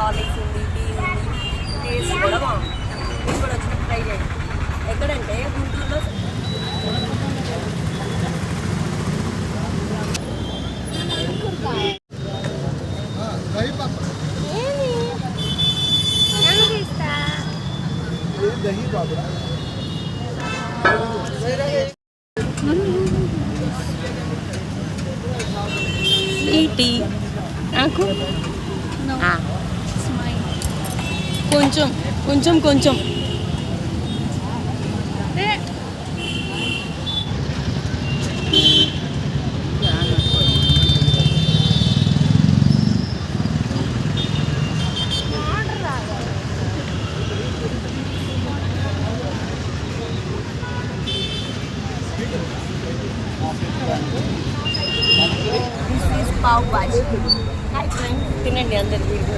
Horlicks ఉంది tea ఉంది taste కూడా బాగుంది మీరు కూడా వచ్చి ట్రై చేయండి ఎక్కడంటే గుంటూరులో दही बाबरा टी आँखों हाँ కొంచెం కొంచెం కొంచెం this is pav bhaji hi friend తినండి అందరు మీరు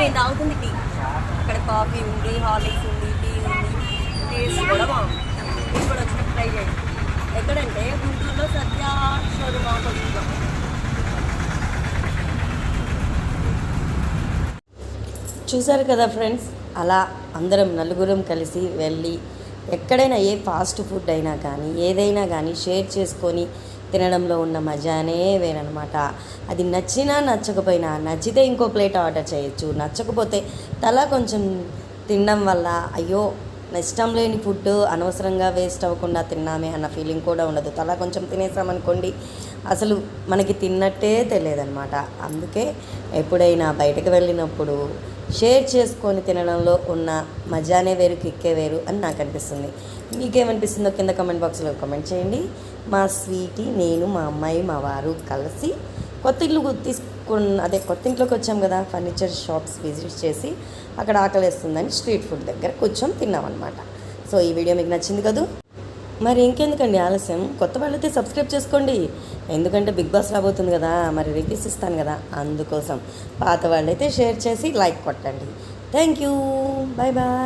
నేను తాగుతుంది టీ? అక్కడ కాఫీ ఉంది హార్లిక్స్ ఉంది టీ ఉంది. టేస్ట్ కూడా బాగుంది. మీరు కూడా వచ్చి ట్రై చేయండి. ఎక్కడంటే గుంటూరులో సత్య షోరూమ్ ఆపోజిట్లో చూసారు కదా ఫ్రెండ్స్? అలా అందరం నలుగురం కలిసి వెళ్ళి ఎక్కడైనా ఏ ఫాస్ట్ ఫుడ్ అయినా కానీ ఏదైనా కానీ షేర్ చేసుకొని తినడంలో ఉన్న మజానే వేరనమాట అది నచ్చినా నచ్చకపోయినా నచ్చితే ఇంకో ప్లేట్ ఆర్డర్ చేయొచ్చు. నచ్చకపోతే తలా కొంచెం తినడం వల్ల అయ్యో ఇష్టం లేని ఫుడ్ అనవసరంగా వేస్ట్ అవ్వకుండా తిన్నామే అన్న ఫీలింగ్ కూడా ఉండదు. తలా కొంచెం తినేసామనుకోండి అసలు మనకి తిన్నట్టే తెలియదన్నమాట. అందుకే ఎప్పుడైనా బయటకు వెళ్ళినప్పుడు షేర్ చేసుకొని తినడంలో ఉన్న మజానే వేరు కిక్కే వేరు అని నాకు అనిపిస్తుంది. మీకేమనిపిస్తుందో కింద కమెంట్ బాక్స్లో కమెంట్ చేయండి. మా స్వీటీ నేను మా అమ్మాయి మా వారు కలిసి కొత్త ఇల్లు తీసుకున్న అదే కొత్త ఇంట్లోకి వచ్చాం కదా ఫర్నిచర్ షాప్స్ విజిట్ చేసి అక్కడ ఆకలేస్తుందని స్ట్రీట్ ఫుడ్ దగ్గర కూర్చొని తిన్నామన్నమాట. సో ఈ వీడియో మీకు నచ్చింది కదూ? మరి ఇంకెందుకండి ఆలస్యం? కొత్త వాళ్ళైతే సబ్స్క్రైబ్ చేసుకోండి. ఎందుకంటే బిగ్ బాస్ రాబోతుంది కదా మరి రివ్యూస్ ఇస్తాను కదా అందుకోసం. పాత వాళ్ళైతే షేర్ చేసి లైక్ కొట్టండి. Thank you. Bye bye